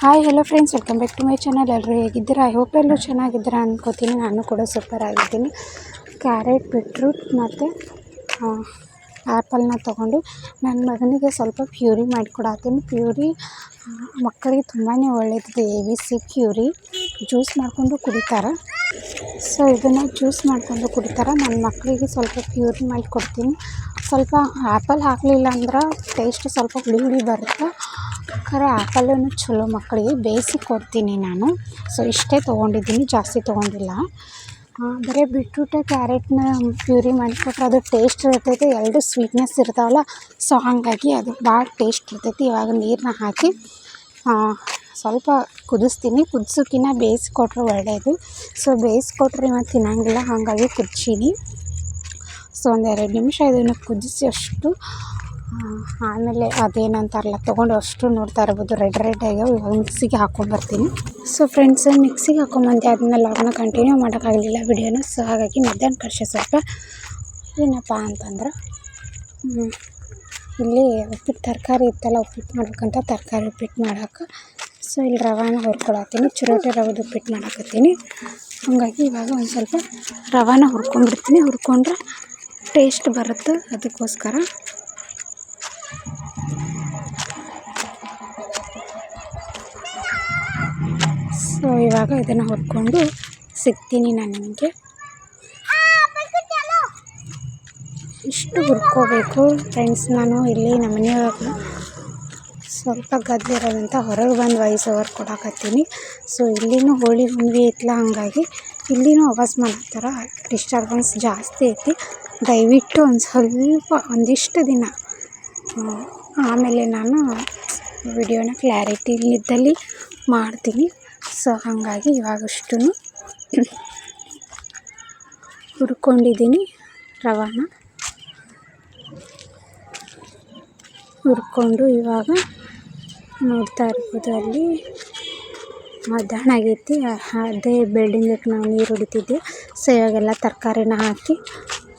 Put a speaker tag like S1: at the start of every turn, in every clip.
S1: Hi hello friends welcome back to my channel ಎಲ್ಲರೂ ಹೇಗಿದ್ದೀರಾ? I hope ಎಲ್ಲರೂ ಚೆನ್ನಾಗಿದ್ದೀರಾ ಅನ್ಕೋತೀನಿ. ನಾನು ಕೂಡ ಸೂಪರ್ ಆಗಿದ್ದೀನಿ. ಕ್ಯಾರೆಟ್ ಬಿಟ್ರೂಟ್ ಮತ್ತು ಆ್ಯಪಲ್ನ ತೊಗೊಂಡು ನನ್ನ ಮಗನಿಗೆ ಸ್ವಲ್ಪ ಪ್ಯೂರಿ ಮಾಡಿಕೊಡತ್ತೀನಿ ಪ್ಯೂರಿ ಮಕ್ಕಳಿಗೆ ತುಂಬಾ ಒಳ್ಳೇದು A B C puree juice ಮಾಡಿಕೊಂಡು ಕುಡಿತಾರೆ. ಸೊ ಇದನ್ನು ಜ್ಯೂಸ್ ಮಾಡಿಕೊಂಡು ಕುಡಿತಾರೆ. ನನ್ನ ಮಕ್ಕಳಿಗೆ ಸ್ವಲ್ಪ ಪ್ಯೂರಿ ಮಾಡಿ ಕೊಡ್ತೀನಿ. ಸ್ವಲ್ಪ ಆ್ಯಪಲ್ ಹಾಕಲಿಲ್ಲ ಅಂದ್ರೆ ಟೇಸ್ಟ್ ಸ್ವಲ್ಪ ಹುಳಿ ಹುಳಿ ಬರುತ್ತೆ. ಖರೆ ಆ್ಯಪಲ್ಲೂ ಚಲೋ ಮಕ್ಕಳಿಗೆ ಬೇಯಿಸಿ ಕೊಡ್ತೀನಿ ನಾನು. ಸೊ ಇಷ್ಟೇ ತೊಗೊಂಡಿದ್ದೀನಿ, ಜಾಸ್ತಿ ತೊಗೊಂಡಿಲ್ಲ. ಬರೀ ಬಿಟ್ರೂಟ ಕ್ಯಾರೆಟ್ನ ಪ್ಯೂರಿ ಮಾಡಿಕೊಟ್ರೆ ಅದು ಟೇಸ್ಟ್ ಇರ್ತೈತೆ, ಎರಡು ಸ್ವೀಟ್ನೆಸ್ ಇರ್ತಾವಲ್ಲ ಸೊ ಹಾಗಾಗಿ ಅದು ಭಾಳ ಟೇಸ್ಟ್ ಇರ್ತೈತಿ. ಇವಾಗ ನೀರನ್ನ ಹಾಕಿ ಸ್ವಲ್ಪ ಕುದಿಸ್ತೀನಿ. ಕುದಿಸೋಕ್ಕಿಂತ ಬೇಯಿಸ್ಕೊಟ್ರೆ ಒಳ್ಳೆಯದು ಸೊ ಬೇಯಿಸ್ಕೊಟ್ರೆ ಇವಾಗ ತಿನ್ನಂಗಿಲ್ಲ, ಹಾಗಾಗಿ ಕುದಿಸೀನಿ. ಸೊ ಎರಡು ನಿಮಿಷ ಇದನ್ನು ಕುದಿಸಿ ಅಷ್ಟು ಆಮೇಲೆ ಅದೇನಂತಾರಲ್ಲ, ತೊಗೊಂಡು ಅಷ್ಟು ನೋಡ್ತಾ ಇರ್ಬೋದು. ರೆಡ್ ರೆಡ್ ಆಗ್ಯಾವ ಇವಾಗ ಮಿಕ್ಸಿಗೆ ಹಾಕ್ಕೊಂಬರ್ತೀನಿ ಸೊ ಫ್ರೆಂಡ್ಸ್ ಮಿಕ್ಸಿಗೆ ಹಾಕೊಂಬಂದೆ, ಅದನ್ನ ಲಾಗ್ನ ಕಂಟಿನ್ಯೂ ಮಾಡೋಕ್ಕಾಗಲಿಲ್ಲ ವಿಡಿಯೋನ ಸೊ ಹಾಗಾಗಿ ಮಧ್ಯಾಹ್ನ ಕಳಿಸಿ ಸ್ವಲ್ಪ ಏನಪ್ಪ ಅಂತಂದ್ರೆ ಇಲ್ಲಿ ಉಪ್ಪಿಟ್ಟು ತರಕಾರಿ ಇತ್ತಲ್ಲ, ಉಪ್ಪಿಟ್ಟು ಮಾಡ್ಬೇಕಂತ ತರಕಾರಿ ಉಪ್ಪಿಟ್ಟು ಮಾಡೋಕೆ. ಸೊ ಇಲ್ಲಿ ರವಾನ ಹುರ್ಕೊಳತ್ತೀನಿ ಚಿರೋಟಿ ರವದ ಉಪ್ಪಿಟ್ಟು ಮಾಡಕತ್ತೀನಿ. ಹಾಗಾಗಿ ಇವಾಗ ಒಂದು ಸ್ವಲ್ಪ ರವಾನ ಹುರ್ಕೊಂಡ್ಬಿಡ್ತೀನಿ. ಹುರ್ಕೊಂಡ್ರೆ ಟೇಸ್ಟ್ ಬರುತ್ತೆ ಅದಕ್ಕೋಸ್ಕರ. ಇವಾಗ ಇದನ್ನು ಹುರ್ಕೊಂಡು ಸಿಗ್ತೀನಿ ನಾನು ನಿಮಗೆ. ಇಷ್ಟು ಹುರ್ಕೋಬೇಕು ಫ್ರೆಂಡ್ಸ್ ನಾನು ಇಲ್ಲಿ ನಮ್ಮ ಮನೆಯೊಳಗೆ ಸ್ವಲ್ಪ ಗದ್ದೆ ಇರೋದಂತ ಹೊರಗೆ ಬಂದು ವಾಯ್ಸ್ ಓವರ್ ಕೊಡಕತ್ತೀನಿ. ಸೊ ಇಲ್ಲಿನೂ ಹೋಳಿ ಹುಣ್ಣಿಮೆ ಐತ್ಲ ಹಾಗಾಗಿ ಇಲ್ಲಿನೂ ಅವಾಸ್ ಮಾಡತ್ತಾರ ಡಿಸ್ಟರ್ಬೆನ್ಸ್ ಜಾಸ್ತಿ ಐತಿ. ದಯವಿಟ್ಟು ಒಂದು ಸ್ವಲ್ಪ ಒಂದಿಷ್ಟು ದಿನ ಆಮೇಲೆ ನಾನು ವಿಡಿಯೋನ ಕ್ಲಾರಿಟಿಲಿದ್ದಲ್ಲಿ ಮಾಡ್ತೀನಿ. ಸೊ ಹಾಗಾಗಿ ಇವಾಗಷ್ಟು ಹುರ್ಕೊಂಡಿದ್ದೀನಿ ರವಾನ. ಹುರ್ಕೊಂಡು ಇವಾಗ ನೋಡ್ತಾ ಇರ್ಬೋದು ಅಲ್ಲಿ ಮಧ್ಯಾಹ್ನ ಆಗೈತಿ. ಅದೇ ಬಿಲ್ಡಿಂಗಕ್ಕೆ ನಾವು ನೀರು ಹೊಡಿತಿದ್ವಿ. ಸೊ ಇವಾಗೆಲ್ಲ ತರಕಾರಿನ ಹಾಕಿ,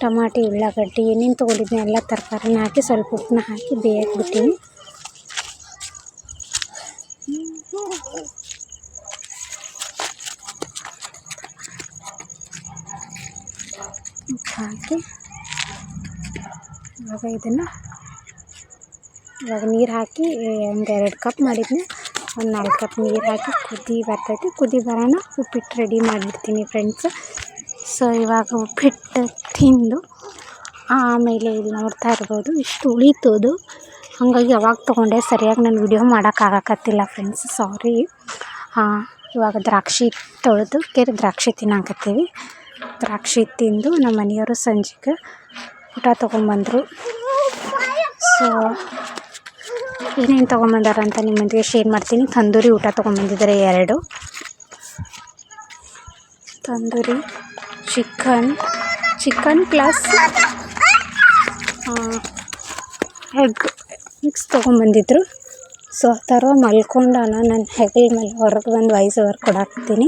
S1: ಟಮಾಟಿ, ಉಳ್ಳಾಗಡ್ಡಿ, ಏನೇನು ತೊಗೊಂಡಿದ್ನಿ ಎಲ್ಲ ತರಕಾರಿನ ಹಾಕಿ, ಸ್ವಲ್ಪ ಉಪ್ಪನ್ನ ಹಾಕಿ ಬೇಯಕ್ಕೆ ಬಿಟ್ಟೀನಿ. ಹಾಕಿ ಇವಾಗ ಇದನ್ನು ಇವಾಗ ನೀರು ಹಾಕಿ ಒಂದು ಎರಡು ಕಪ್ ಮಾಡಿದ್ನಿ. ಒಂದು ನಾಲ್ಕು ಕಪ್ ನೀರು ಹಾಕಿ ಕುದಿ ಬರ್ತೈತಿ. ಕುದಿ ಬರೋಣ ಉಪ್ಪಿಟ್ಟು ರೆಡಿ ಮಾಡಿಬಿಡ್ತೀನಿ ಫ್ರೆಂಡ್ಸ್ ಸೊ ಇವಾಗ ಉಪ್ಪಿಟ್ಟು ತಿಂದು ಆಮೇಲೆ ಇಲ್ಲಿ ನೋಡ್ತಾ ಇರ್ಬೋದು. ಇಷ್ಟು ಉಳಿತೋದು ಹಾಗಾಗಿ ಯಾವಾಗ ತೊಗೊಂಡೆ. ಸರಿಯಾಗಿ ನಾನು ವಿಡಿಯೋ ಮಾಡೋಕ್ಕಾಗಕತ್ತಿಲ್ಲ ಫ್ರೆಂಡ್ಸ್ ಸಾರಿ ಇವಾಗ ದ್ರಾಕ್ಷಿ ತೊಳೆದು ಕೆರೆ ದ್ರಾಕ್ಷಿ ತಿನ್ನಾಕತ್ತೀವಿ. ದ್ರಾಕ್ಷಿ ತಿಂದು ನಮ್ಮ ಮನೆಯವರು ಸಂಜೆಗೆ ಊಟ ತೊಗೊಂಬಂದರು. ಸೊ ಏನೇನು ತೊಗೊಂಬಂದಾರ ಅಂತ ನಿಮ್ಮೊಂದಿಗೆ ಶೇರ್ ಮಾಡ್ತೀನಿ. ತಂದೂರಿ ಊಟ ತೊಗೊಂಬಂದಿದ್ದಾರೆ ಎರಡು. Tandoori chicken chicken plus egg mix ತೊಗೊಂಬಂದಿದ್ರು. So ಆ ಥರ ಮಲ್ಕೊಂಡಾನ, ನಾನು ಹೆಗಲ ಮೇಲೆ ಹೊರಗೆ ಬಂದು ವಾಯ್ಸ್ ಓವರ್ ಕೊಡಾಕ್ತೀನಿ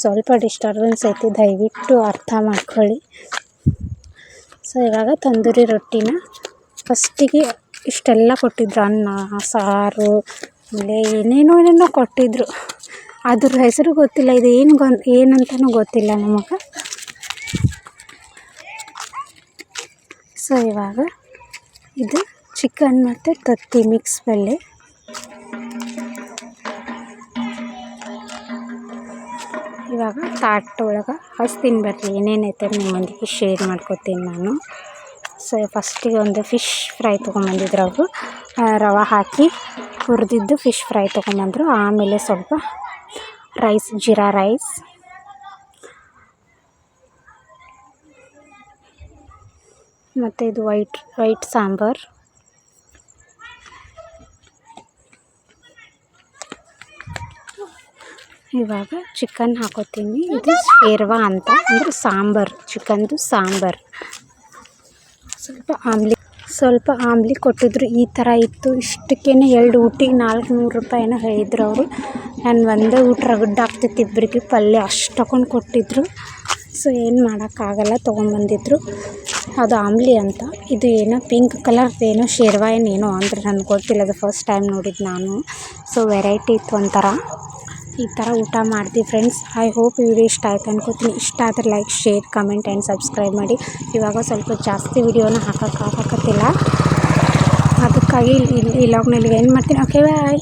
S1: ಸ್ವಲ್ಪ ಡಿಸ್ಟರ್ಬೆನ್ಸ್ ಐತಿ, ದಯವಿಟ್ಟು ಅರ್ಥ ಮಾಡ್ಕೊಳ್ಳಿ. ಸೊ ಇವಾಗ ತಂದೂರಿ ರೊಟ್ಟಿನ ಫಸ್ಟಿಗೆ ಇಷ್ಟೆಲ್ಲ ಕೊಟ್ಟಿದ್ರು, ಅನ್ನ, ಸಾರು, ಆಮೇಲೆ ಏನೇನೋ ಏನೇನೋ ಕೊಟ್ಟಿದ್ದರು ಅದ್ರ ಹೆಸರು ಗೊತ್ತಿಲ್ಲ, ಇದು ಏನು ಗೊ, ಏನಂತನೂ ಗೊತ್ತಿಲ್ಲ ನಮಗೆ. ಸೊ ಇವಾಗ ಇದು ಚಿಕನ್ ಮತ್ತು ತತ್ತಿ ಮಿಕ್ಸ್ ಪಲ್ಯ ಇವಾಗ ತಾಟ್ ಒಳಗೆ ಫಸ್ಟ್ ಬರ್ರಿ ಏನೇನೈತೆ ನಿಮ್ಮೊಂದಿಗೆ ಶೇರ್ ಮಾಡ್ಕೊತೀನಿ ನಾನು. ಸೊ ಫಸ್ಟಿಗೆ ಒಂದು ಫಿಶ್ ಫ್ರೈ ತೊಗೊಂಬಂದಿದ್ರು ಅವರು. ರವೆ ಹಾಕಿ ಹುರಿದಿದ್ದು ಫಿಶ್ ಫ್ರೈ ತೊಗೊಂಬಂದರು. ಆಮೇಲೆ ಸ್ವಲ್ಪ ರೈಸ್ ಜೀರಾ ರೈಸ್ ಮತ್ತು ಇದು ವೈಟ್ ವೈಟ್ ಸಾಂಬಾರು. ಇವಾಗ ಚಿಕನ್ ಹಾಕೋತೀನಿ. ಇದು ಶೇರ್ವಾ ಅಂತ. ಅಂದರೆ ಸಾಂಬಾರು. ಚಿಕನ್ದು ಸಾಂಬಾರು. ಸ್ವಲ್ಪ ಆಮ್ಲಿ ಸ್ವಲ್ಪ ಆಮ್ಲಿ ಕೊಟ್ಟಿದ್ರು ಈ ಥರ ಇತ್ತು. ಇಷ್ಟಕ್ಕೇ ಎರಡು ಊಟಿಗೆ ನಾಲ್ಕುನೂರು ರೂಪಾಯಿನ ಹೇಳಿದ್ರು ಅವರು. ನಾನು ಒಂದೇ ಊಟ ರಗಡ್ಡಾಗ್ತಿತ್ತು ಇಬ್ಬರಿಗೆ ಪಲ್ಯ ಅಷ್ಟು ಕೊಟ್ಟಿದ್ರು. ಸೊ ಏನು ಮಾಡೋಕ್ಕಾಗಲ್ಲ ತೊಗೊಂಬಂದಿದ್ರು ಅದು ಆಮ್ಲಿ ಅಂತ. ಇದು ಏನೋ ಪಿಂಕ್ ಕಲರ್ ಏನೋ ಶೇರ್ವಾಯನ್ ಏನೋ ಅಂದ್ರೆ ನನಗೆ ಗೊತ್ತಿಲ್ಲ. ಅದು ಫಸ್ಟ್ ಟೈಮ್ ನೋಡಿದ್ದು ನಾನು. ಸೊ ವೆರೈಟಿ ಇತ್ತು ಒಂಥರ. ಈ ಥರ ಊಟ ಮಾಡ್ತೀವಿ ಫ್ರೆಂಡ್ಸ್ ಐ ಹೋಪ್ ವಿಡಿಯೋ ಇಷ್ಟ ಆಯ್ತು ಅನ್ಕೋತೀನಿ. ಇಷ್ಟ ಆದರೆ like share comment and subscribe ಮಾಡಿ. ಇವಾಗ ಸ್ವಲ್ಪ ಜಾಸ್ತಿ ವಿಡಿಯೋನ ಹಾಕೋಕ್ಕಾಗಕತ್ತಿಲ್ಲ ಅದಕ್ಕಾಗಿ ಈ ಲಾಗ್ನಲ್ಲಿ ಏನು ಮಾಡ್ತೀನಿ. Okay bye